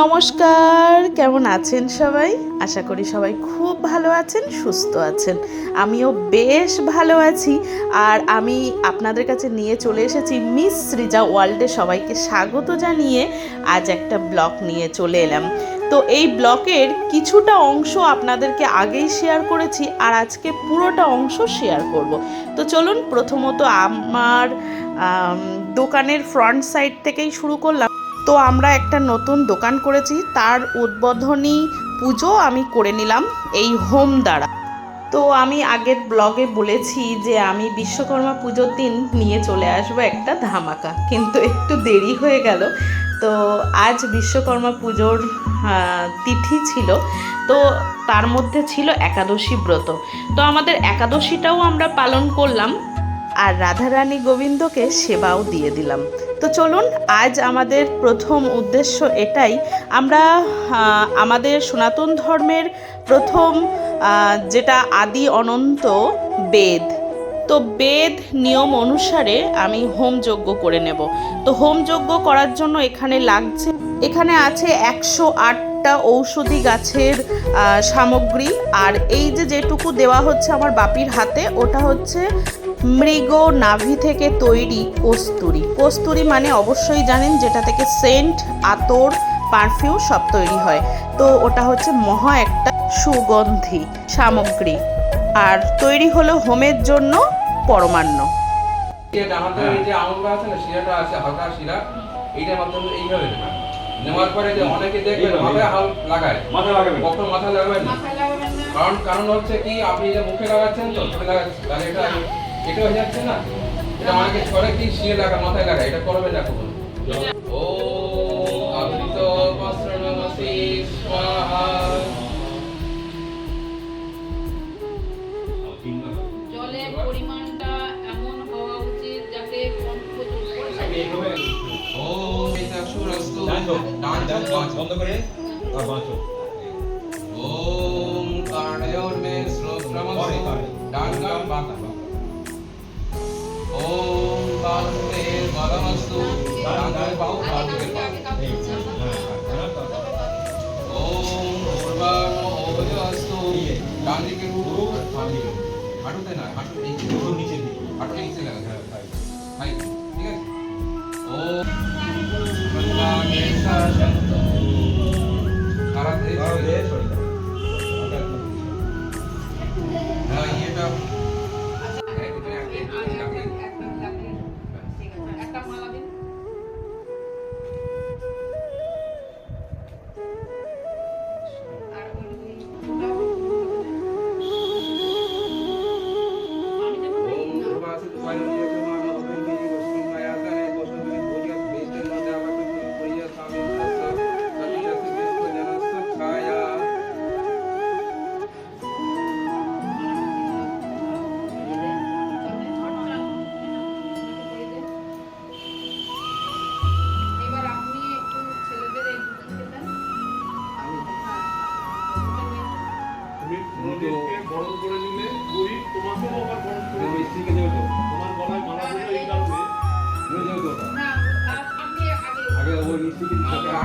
নমস্কার, কেমন আছেন সবাই? আশা করি সবাই খুব ভালো আছেন, সুস্থ আছেন। আমিও বেশ ভালো আছি। আর আমি আপনাদের কাছে নিয়ে চলে এসেছি মিস সৃজা ওয়ার্ল্ডে সবাইকে স্বাগত জানিয়ে আজ একটা ব্লগ নিয়ে চলে এলাম। তো এই ব্লকের কিছুটা অংশ আপনাদেরকে আগেই শেয়ার করেছি আর আজকে পুরোটা অংশ শেয়ার করব। তো চলুন, প্রথমত আমার দোকানের ফ্রন্ট সাইড থেকেই শুরু করলাম। তো আমরা একটা নতুন দোকান করেছি, তার উদ্বোধনী পুজো আমি করে নিলাম এই হোম দ্বারা। তো আমি আগের ব্লগে বলেছি যে আমি বিশ্বকর্মা পুজোর দিন নিয়ে চলে আসব একটা ধামাকা, কিন্তু একটু দেরি হয়ে গেল। তো আজ বিশ্বকর্মা পুজোর তিথি ছিল, তো তার মধ্যে ছিল একাদশী ব্রত। তো আমাদের একাদশীটাও আমরা পালন করলাম। আর রাধারানী গোবিন্দকে সেবাও দিয়ে দিলাম। তো চলুন, আজ আমাদের প্রথম উদ্দেশ্য এটাই। আমরা আমাদের সনাতন ধর্মের প্রথম যেটা আদি অনন্ত, বেদ। তো বেদ নিয়ম অনুসারে আমি হোম যজ্ঞ করে নেব। তো হোম যজ্ঞ করার জন্য এখানে লাগছে, এখানে আছে একশো আটটা ঔষধি গাছের সামগ্রী। আর এই যে যেটুকু দেওয়া হচ্ছে আমার বাপির হাতে, ওটা হচ্ছে মৃগ নাভি থেকে তৈরি কস্তুরি। কস্তুরি মানে অবশ্যই জানেন যেটা থেকে সেন্ট আতর পারফিউম সব তৈরি হয়। তো ওটা হচ্ছে মহা একটা সুগন্ধি সামগ্রী। আর তৈরি হলো হোমের জন্য পরমান্ন। যে নেওয়ার পরে যে অনেকে দেখবেন মাথায় হাল লাগায়। মাথা লাগাবেন। কখনো মাথায় লাগাবেন না। কারণ কারণ হচ্ছে কি আপনি এটা মুখে লাগাচ্ছেন তো ঠোঁটে লাগাচ্ছেন তাহলে এটা এটা হয়ে যাচ্ছে না? এটা অনেকে ছড়ে কি শিরে লাগা মাথায় লাগায় এটা করবেন না কখনো। ও অমৃত বস্ত্রনমসি স্বাহা। জলের পরিমাণটা এমন হওয়া উচিত যাতে কণ্ঠ দূর করে। ও চক্ষুরস্তু ডান ডান। বন্ধ করে আর বাঁ চোখ ওম কার্ণয়োর্মে শ্রোত্রমস্য পরে, পরে। ডান কান বলমস্তু ডান কান বাহু বাঁ দিকে পা এই, হ্যাঁ, হ্যাঁ, হ্যাঁ, ওম পূর্বাম ওভয়স্তু ডান দিকে রূপ বাম দিকে। হাঁটুতে না হাঁটু নিচে হ্যাঁ, হাই ঠিক আছে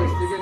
естіген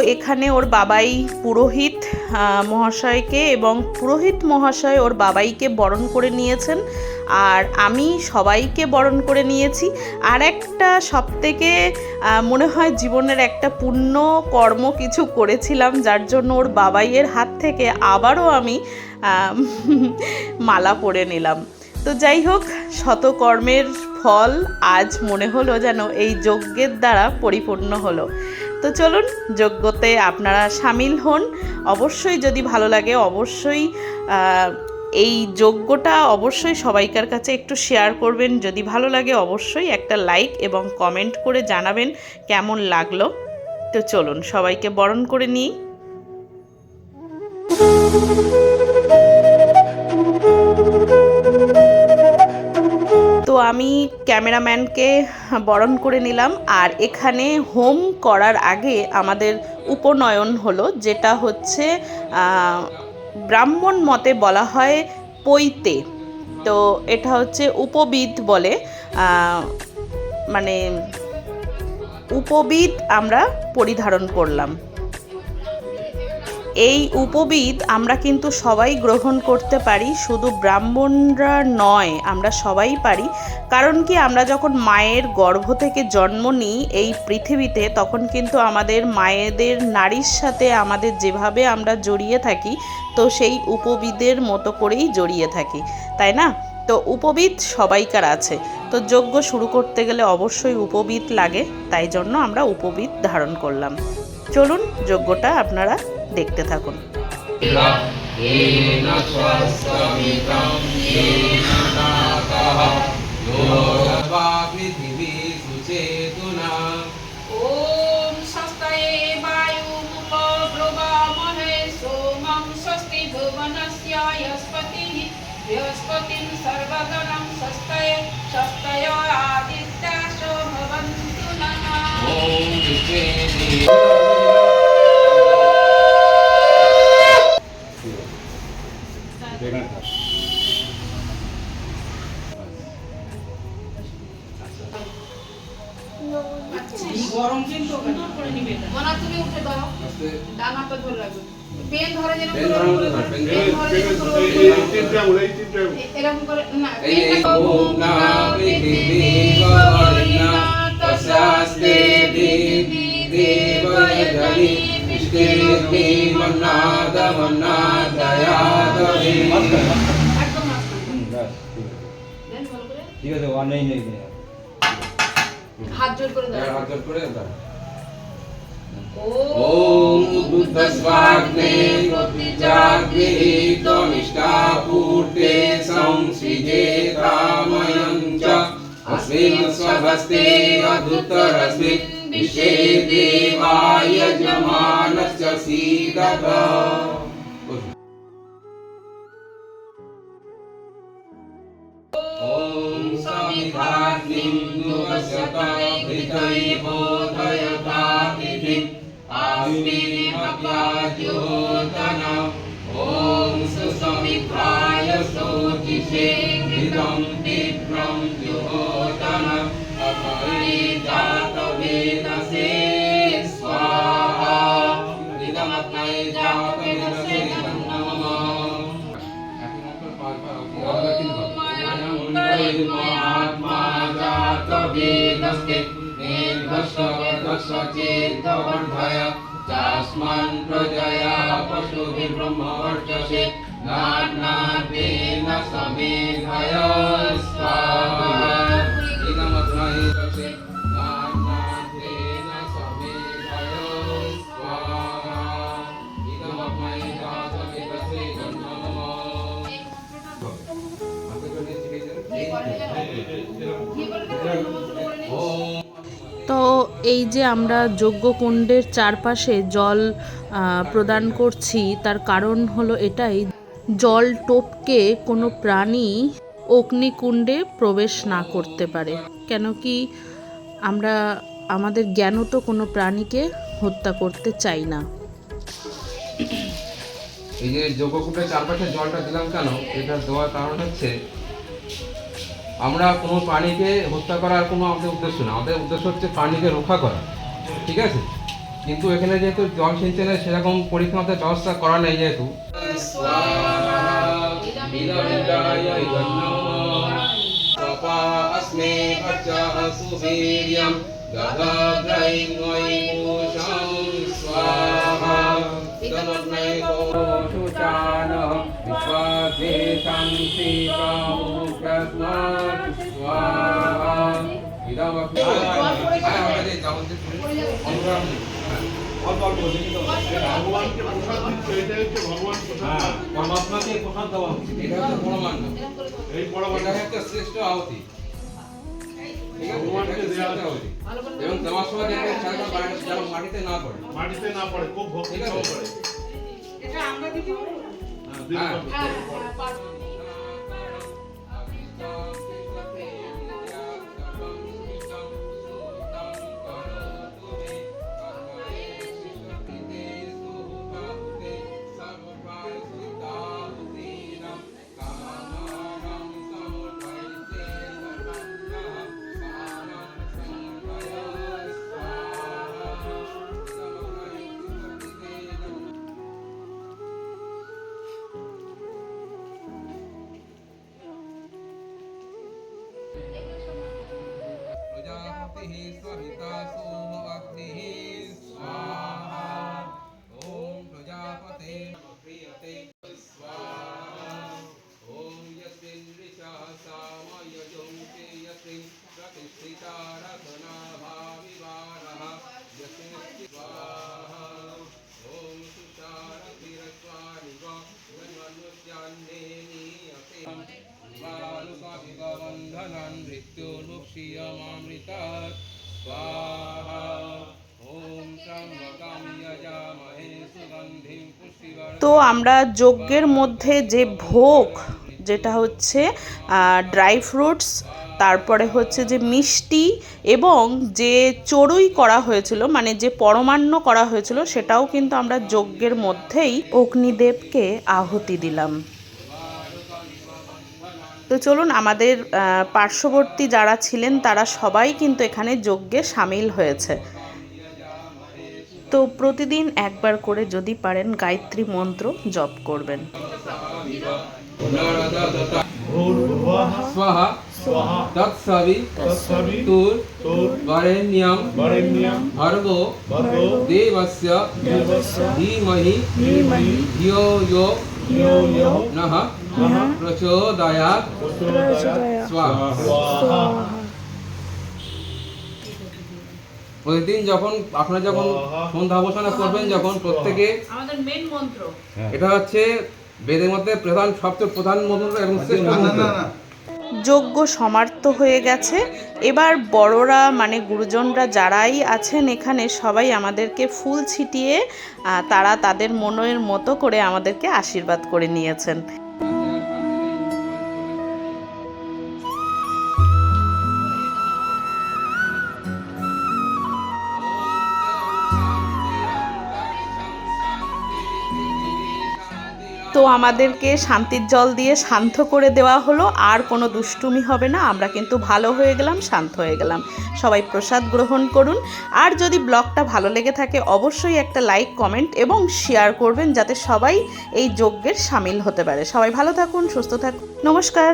এখানে ওর বাবাই পুরোহিত মহাশয়কে এবং পুরোহিত মহাশয় ওর বাবাইকে বরণ করে নিয়েছেন। আর আমি সবাইকে বরণ করে নিয়েছি। আর একটা সব থেকে মনে হয় জীবনের একটা পুণ্য কর্ম কিছু করেছিলাম, যার জন্য ওর বাবাইয়ের হাত থেকে আবারও আমি মালা পরে নিলাম। তো যাই হোক, শতকর্মের ফল আজ মনে হলো যেন এই যজ্ঞের দ্বারা পরিপূর্ণ হলো। তো চলুন যজ্ঞতে আপনারা সামিল হন। অবশ্যই যদি ভালো লাগে, অবশ্যই এই যজ্ঞটা অবশ্যই সবাইকার কাছে একটু শেয়ার করবেন। যদি ভালো লাগে, অবশ্যই একটা লাইক এবং কমেন্ট করে জানাবেন কেমন লাগল। তো চলুন, সবাইকে বরণ করে নিই। তো আমি ক্যামেরাম্যানকে বরণ করে নিলাম। আর এখানে হোম করার আগে আমাদের উপনয়ন হলো, যেটা হচ্ছে ব্রাহ্মণ মতে বলা হয় পৈতে। তো এটা হচ্ছে উপবিদ বলে মানে উপবিদ আমরা পরিধারণ করলাম। এই উপবিদ আমরা কিন্তু সবাই গ্রহণ করতে পারি, শুধু ব্রাহ্মণরা নয়, আমরা সবাই পারি। কারণ কি, আমরা যখন মায়ের গর্ভ থেকে জন্ম নিই এই পৃথিবীতে, তখন কিন্তু আমাদের মায়েদের নারীর সাথে আমাদের যেভাবে আমরা জড়িয়ে থাকি, তো সেই উপবিদের মতো করেই জড়িয়ে থাকি, তাই না? তো উপবিদ সবাইকার আছে। তো যজ্ঞ শুরু করতে গেলে অবশ্যই উপবিদ লাগে, তাই জন্য আমরা উপবিদ ধারণ করলাম। চলুন যজ্ঞটা আপনারা দেখতে থাকুন येन स्वस्वमितं येन नाकः योगवा पृथिवी सुचेतुना ॐ स्वस्तये वायुमुपब्रुवामहे सोमं स्वस्ति भुवनस्य यस्पतिः बृहस्पतिं सर्वगणं स्वस्तये स्वस्तय आदित्याशो भवन्तु नः পেন ধরে যেন পেন ধরে মতো ধর, পেন পেন ধরে যেন পুরো এই- এই- এই তিনটে আঙুল, এই তিনটে আঙুল। এ- এরকম করে না এই এই পেনটা ওম না পৃথিবী গহরিণা তস্যাস্তে দেবী দেবয়জনি ইষ্টেতি মন্নাদমন্নাদয়াদবে একদম মাঝখানে হুম, ব্যাস, ঠিক আছে। দেন ভালো করে ঠিক আছে ওয়ান নেই নেই নেই। হাত জোর করে দাও হাত জোর করে দাও ॐ उद्बुद्धस्वाग्ने गोपिजाग्निष्टापूर्ते संसृजे कामयम् च। अस्मिन् स्वहस्ते अधुतरस्मिन् दिशे देवाय जमानस्य सीदत। ॐ समिधाग्निं नुवशत हृदये आस्मिन्मप्याद्योतन ॐ सुसमिधाय शोचिषे हृदं तीव्रं द्योतन अपरिजातवेदसे स्वाहा हृदमग्नये जातवेदसे नमः महात्मा जातवेदस्ते निर्भस्वचेतवर्धय चास्मान् प्रजया पशुभिर्ब्रह्मवर्चसे नान्नादेन समेधय स्वाहा इदमग्नये चक्षे नान्नादेन समेधय स्वाहा इदमग्नये जातवेदसे नमः তো এই যে আমরা যজ্ঞকুণ্ডের চারপাশে জল প্রদান করছি, তার কারণ হলো এটাই, জল টোপকে কোনো প্রাণী অগ্নিকুণ্ডে প্রবেশ না করতে পারে। কেন কি আমরা, আমাদের জ্ঞানত কোনো প্রাণীকে হত্যা করতে চাই না। এই যে যোগকূপের চারপাশে জলটা দিলাম কেন? এটা দেওয়ার কারণ হচ্ছে আমরা কোনো প্রাণীকে হত্যা করার কোনো আমাদের উদ্দেশ্য না। আমাদের উদ্দেশ্য হচ্ছে প্রাণীকে রক্ষা করা। ঠিক আছে? কিন্তু এখানে যেহেতু জল সিঞ্চনের সেরকম পরিক্ষণতে ব্যবস্থা করা নেই যেহেতু। ভগবানকে হচ্ছে হ্যাঁ পরমাত্মাকে প্রসাদ দেওয়া উচিত। এটা হচ্ছে পরমান্ন এই বড় এটা শ্রেষ্ঠ আহুতি। এটা হচ্ছে। এবং দেওয়ার সময় দেখবেন চালটা যেন মাটিতে না পড়ে। মাটিতে না পড়ে খুব ভক্তি ঠিক আছে? সহকারে। হ্যাঁ, দিতে হ্যাঁ। प्रतिष्ठिता रत्ना भाविवारः यस्मिन् स्वाहा ॐ तुषारतिरस्वानिव जन्मनुष्यान्ने नीयते बालुकाभिगबन्धनं मृत्युनुक्षीयमामृतात् स्वाहा ॐ त्र्यम्बकं यजामहे सुगन्धिं पुष्टिवर्धनम् তো আমরা যজ্ঞের মধ্যে যে ভোগ যেটা হচ্ছে ড্রাই ফ্রুটস তারপরে হচ্ছে যে মিষ্টি এবং যে চড়ুই করা হয়েছিল মানে যে পরমান্ন করা হয়েছিল, সেটাও কিন্তু আমরা যজ্ঞের মধ্যেই অগ্নিদেবকে আহুতি দিলাম। তো চলুন, আমাদের পার্শ্ববর্তী যারা ছিলেন, তারা সবাই কিন্তু এখানে যজ্ঞে সামিল হয়েছে। তো প্রতিদিন একবার করে যদি পারেন গায়ত্রী মন্ত্র জপ করবেন। पुनरददत ভূর্ভুবঃ स्वः স্বাহা तत्सवि তৎসবি तुर् তোর वरेण्यं বরেণ্যম भर्गो ভর্গো देवस्य দেবস্য धीमहि ধীমহি धियो यो ধিয়ো ইয়ো नः নঃ प्रचोदयात् প্রচোদয়াৎ स्वाहा স্বাহা প্রতিদিন যখন আপনারা যখন আহা। সন্ধ্যাবসানা করবেন যখন প্রত্যেকে আমাদের মেন মন্ত্র এটা হচ্ছে বেদের মধ্যে প্রধান সবচেয়ে প্রধান মন্ত্র এবং শ্রেষ্ঠ মন্ত্র যজ্ঞ সমার্থ হয়ে গেছে। এবার বড়রা মানে গুরুজনরা যারাই আছেন এখানে, সবাই আমাদেরকে ফুল ছিটিয়ে তারা তাদের মনের মতো করে আমাদেরকে আশীর্বাদ করে নিয়েছেন। তো আমাদেরকে শান্তির জল দিয়ে শান্ত করে দেওয়া হলো, আর কোনো দুষ্টুমি হবে না। আমরা কিন্তু ভালো হয়ে গেলাম, শান্ত হয়ে গেলাম। সবাই প্রসাদ গ্রহণ করুন। আর যদি ব্লগটা ভালো লেগে থাকে, অবশ্যই একটা লাইক, কমেন্ট এবং শেয়ার করবেন, যাতে সবাই এই যজ্ঞের সামিল হতে পারে। সবাই ভালো থাকুন, সুস্থ থাকুন। নমস্কার।